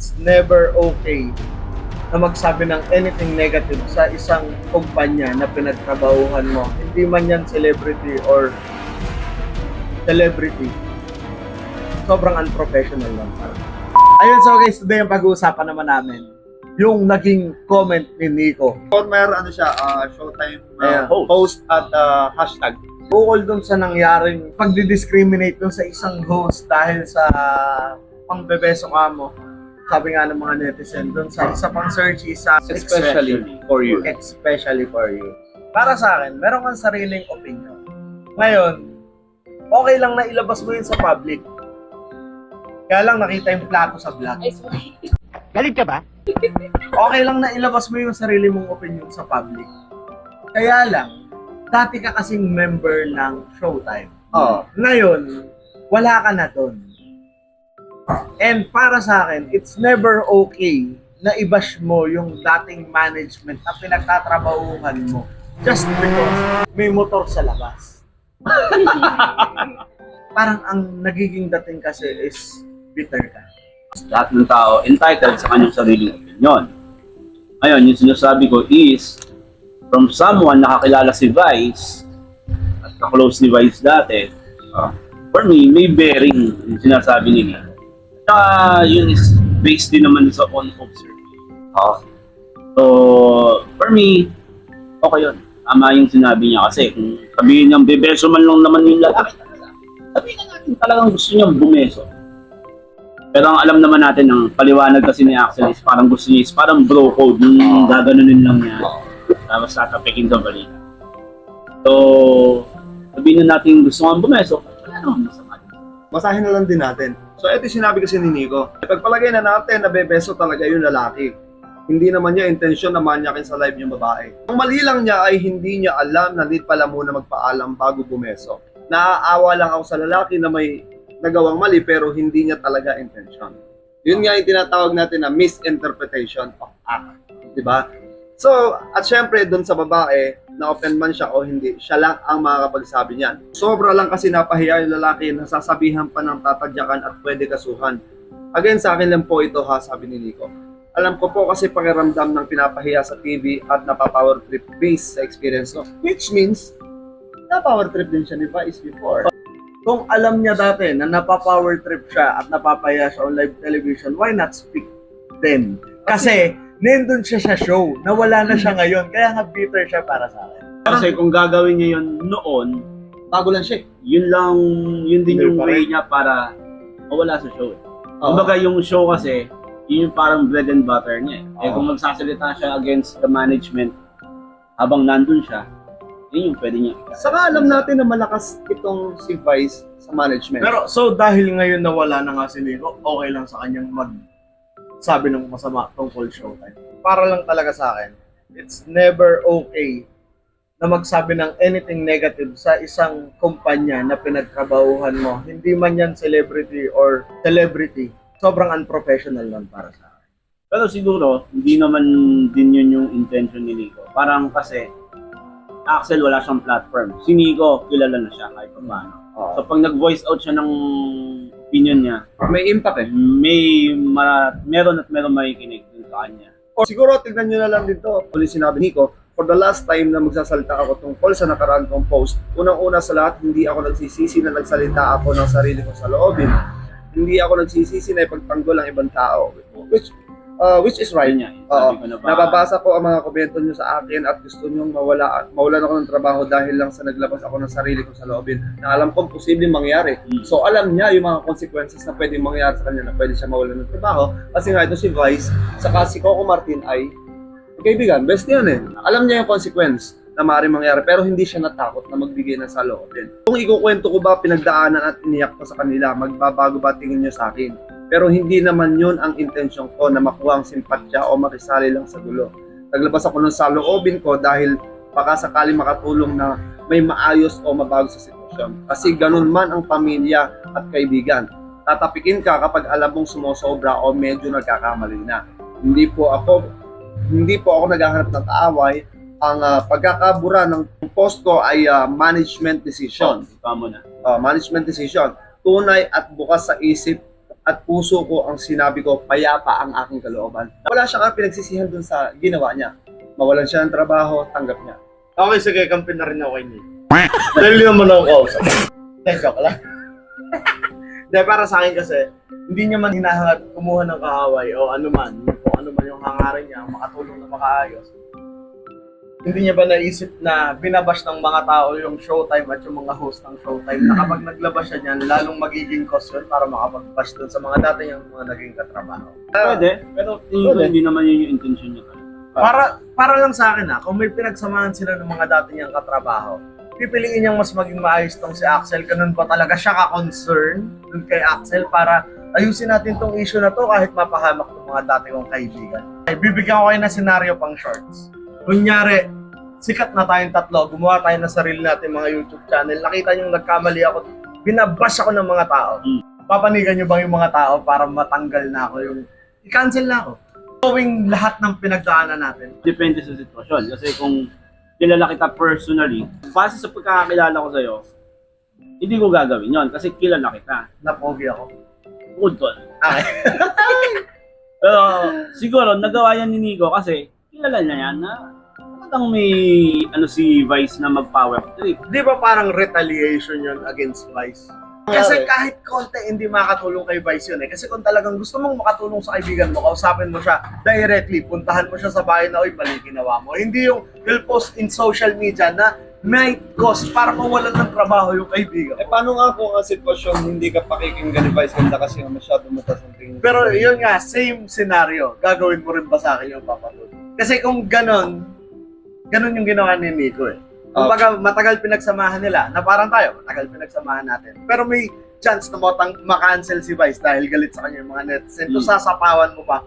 it's never okay na magsabi ng anything negative sa isang kumpanya na pinagtrabahuhan mo. Hindi man yan celebrity or celebrity. Sobrang unprofessional lang. Ayun, so guys, today ang pag-uusapan naman namin yung naging comment ni Nico. Or meron ano siya, ah, showtime Ayan. uh, post at ah, hashtag. Ukol dun sa nangyaring pagdi-discriminate dun sa isang host dahil sa pangbebeso ka mo. Sabi nga ng mga netizen dun sa isa pang search isa Especially for you. especially for you. Para sa akin, meron kang sariling opinion. Ngayon, okay lang na ilabas mo yun sa public. Kaya lang nakita yung plato sa vlog. Galit ka ba? Okay lang na ilabas mo yung sarili mong opinion sa public. Kaya lang, dati ka kasing member ng Showtime. Oh. Ngayon, wala ka na doon. And para sa akin, it's never okay na i-bash mo yung dating management na pinagtatrabahuhan mo just because may motor sa labas. Parang ang nagiging dating kasi is bitter ka. lahat ng tao entitled sa kanyang sariling opinion. Ngayon, yung sinasabi ko is, from someone nakakilala si Vice, at ka-close ni Vice dati, ah, for me, may bearing yung sinasabi ni Ah, yun is based din naman sa own observation. Ah. So, for me, okay yun. Tama yung sinabi niya kasi kung sabihin niyang bebeso man lang naman yung lalaki talaga, sabihin na natin talagang gusto niyang bumeso. Pero ang alam naman natin ng paliwanag kasi ni Axel is parang gusto niya is parang bro code yung gaganunin lang niya. Tapos tatapikin sa balita. So, sabihin na natin gusto nga bumeso, wala naman. Basahin na lang din natin. So, ito sinabi kasi ni Nico. Pagpalagay na natin na bebeso talaga yung lalaki. Hindi naman niya intensyon na manyakin sa live yung babae. Ang mali lang niya ay hindi niya alam na need pala muna magpaalam bago bumeso. Naaawa lang ako sa lalaki na may nagawang mali pero hindi niya talaga intensyon. Yun nga yung tinatawag natin na misinterpretation of act. Di ba? So, at syempre, doon sa babae, na-offend man siya o hindi, siya lang ang makakapagsabi niyan. Sobra lang kasi napahiya yung lalaki na sasabihan pa ng tatadyakan at pwede kasuhan. Again, sa akin lang po ito ha, sabi ni Nico. Alam ko po kasi pakiramdam ng pinapahiya sa TV at napapower trip based sa experience ko. Which means, napower trip din siya ni Vice before. Kung alam niya dati na napapower trip siya at napapaya siya on live television, why not speak then? Kasi, nandun siya sa show, nawala na siya ngayon, kaya nga bitter siya para sa akin. Kasi kung gagawin niya yun noon, Bago lang siya. eh. yun lang, yun din Hindi yung pa way niya para mawala sa show. eh. Oo. Kumbaga yung show kasi, yun yung parang bread and butter niya. Eh, Eh kung magsasalita siya against the management habang nandun siya, yun yung pwede niya. Saka alam natin na malakas itong si Vice sa management. Pero, so dahil ngayon nawala na nga si Nico, okay lang sa kanyang mag sabi ng masama tungkol showtime. Para lang talaga sa akin, it's never okay na magsabi ng anything negative sa isang kumpanya na pinagtrabahuhan mo. Hindi man yan celebrity or celebrity. Sobrang unprofessional lang para sa akin. Pero siguro, hindi naman din yun yung intention ni Nico. Parang kasi, Axel wala siyang platform. Si Nico, kilala na siya kahit pa paano. So pag nag-voice out siya ng opinion niya, may impact eh. may ma- meron at meron makikinig dun sa kanya. O siguro tignan nyo na lang dito. Uli sinabi ni Nico, for the last time na magsasalita ako tungkol sa nakaraan kong post, unang-una sa lahat, hindi ako nagsisisi na nagsalita ako ng sarili ko sa loobin. Hindi ako nagsisisi na ipagtanggol ang ibang tao. Which, uh, which is right. Yun niya, sabi ko na ba, Nababasa ko ang mga komento nyo sa akin at gusto nyo mawala, mawalan ako ng trabaho dahil lang sa naglabas ako ng sarili ko sa loobin na alam kong posibleng mangyari. Mm. So alam niya yung mga consequences na pwedeng mangyari sa kanya na pwede siya mawalan ng trabaho kasi nga ito si Vice saka si Coco Martin ay kaibigan, best yan eh. Alam niya yung consequence na maaaring mangyari pero hindi siya natakot na magbigay ng saloobin. Kung ikukwento ko ba pinagdaanan at iniyak ko sa kanila, magbabago ba tingin niyo sa akin? Pero hindi naman yun ang intensyon ko na makuha ang simpatya o makisali lang sa gulo. Naglabas ako ng saloobin ko dahil baka sakali makatulong na may maayos o mabago sa sitwasyon. Kasi ganun man ang pamilya at kaibigan. Tatapikin ka kapag alam mong sumusobra o medyo nagkakamali na. Hindi po ako hindi po ako naghahanap ng kaaway. Ang ah, pagkakabura ng post ko ay ah, management decision Ikaw mo na. uh, management decision, tunay at bukas sa isip at puso ko ang sinabi ko, payapa ang aking kalooban. Wala siya nga pinagsisihan dun sa ginawa niya. Mawalan siya ng trabaho, tanggap niya. Okay, sige, kampi na rin ako kay Nick. Dahil yun naman ako kausap. Hindi, joke lang. Hindi, para sa akin kasi, hindi niya man hinahangat kumuha ng kaaway o ano man, kung ano man yung hangarin niya, makatulong na makaayos. Hindi niya ba naisip na binabash ng mga tao yung showtime at yung mga host ng showtime na kapag naglabas siya niyan, lalong magiging cause yun para makapag-bash dun sa mga dati niyang mga naging katrabaho. Pwede, pero tingin ko hindi naman yun yung intention niya. Para para lang sa akin ah, kung may pinagsamahan sila ng mga dati niyang katrabaho, pipiliin niyang mas maging maayos tong si Axel. Ganun ba talaga siya ka-concern dun kay Axel para ayusin natin tong issue na to kahit mapahamak ng mga dati kong kaibigan. Ay, bibigyan ko kayo ng senaryo pang shorts. Kunyari, sikat na tayong tatlo, gumawa tayo ng sarili natin mga YouTube channel. Nakita niyo nagkamali ako, binabash ako ng mga tao. Mm. Papanigan niyo bang yung mga tao para matanggal na ako yung i-cancel na ako? Gawing lahat ng pinagdaanan natin. Depende sa sitwasyon. Kasi kung kilala kita personally, base sa pagkakakilala ko sa'yo, hindi ko gagawin yon kasi kilala kita. Napogi ako. Good tol. Okay. Pero siguro nagawa yan ni Nico kasi kilala niya yan na talagang may ano si Vice na mag-power trip. Di ba parang retaliation yun against Vice? Kasi kahit konti hindi makatulong kay Vice yun eh. Kasi kung talagang gusto mong makatulong sa kaibigan mo, kausapin mo siya directly, puntahan mo siya sa bahay na, oy, mali ginawa mo. Hindi yung he'll post in social media na may cause para mawalan ng trabaho yung kaibigan Eh paano nga kung ang sitwasyon hindi ka pakikinggan ni Vice ganda kasi nga masyado matas ang tingin. Pero yun nga, same scenario. Gagawin mo rin ba sa akin yung papatulong? Kasi kung ganon, ganon yung ginawa ni Nico eh. Kumbaga, matagal pinagsamahan nila, na parang tayo, matagal pinagsamahan natin. Pero may chance na matang makancel si Vice dahil galit sa kanya yung mga netizen. Kung Hmm. sasapawan mo pa,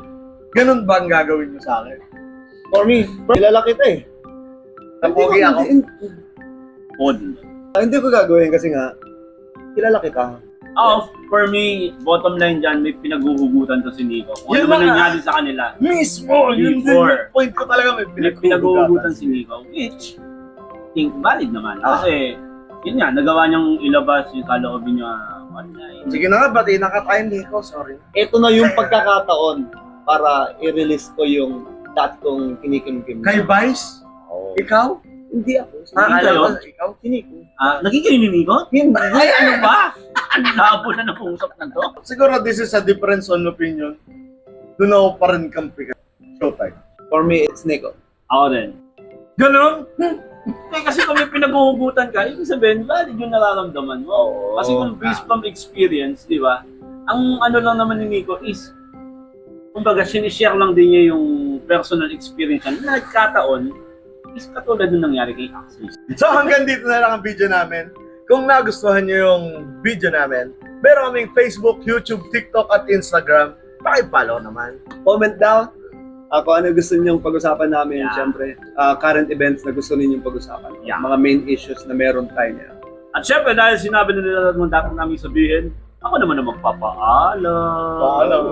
ganun ba ang gagawin mo sa akin? For me, kilala kita eh. Napogi ako. Hindi, Pod. Ah, hindi ko gagawin kasi nga, kilala kita. Oh, for me, bottom line dyan, may pinaghuhugutan to si Nico. Kung Yun ano man nga. nangyari sa kanila, Mismo! Yun din Before. yung point ko talaga may may pinaghuhugutan si Nico, which, think valid naman. Ah. Kasi, yun nga, nagawa niyang ilabas yung kaloobin niya online. Sige na nga, bati na ka tayo, Nico. Sorry. Ito na yung pagkakataon para i-release ko yung dati kong kinikimkim. Kay Vice? Ikaw? Hindi ako. Ah, Hindi alam kayo? ko, ikaw? Kiniko. Ah, naging kayo ni Nico? Hindi. Ay, ano ba? Ang labo na ng usap na to. Siguro this is a difference on opinion. Doon ako pa rin kampi ka. Showtime. For me, it's Nico. Ako din. Ganon? Eh, kasi kung may pinaghuhugutan ka, ibig sabihin, valid yung nararamdaman mo. Oo. Kasi kung based from experience, di ba? Ang ano lang naman ni Nico is, kumbaga, sinishare lang din niya yung personal experience niya na nagkataon is katulad nung nangyari kay Axel. So hanggang dito na lang ang video namin. Kung nagustuhan nyo yung video namin, meron kaming Facebook, YouTube, TikTok at Instagram. Pakipollow naman. Comment down ako ano gusto ninyong pag-usapan namin, Yeah. syempre. ah, current events na gusto ninyong pag-usapan. Yeah. Mga main issues na meron tayo niya. At syempre, dahil sinabi na nila naman dapat namin sabihin, ako naman ang magpapaalam. Paalam.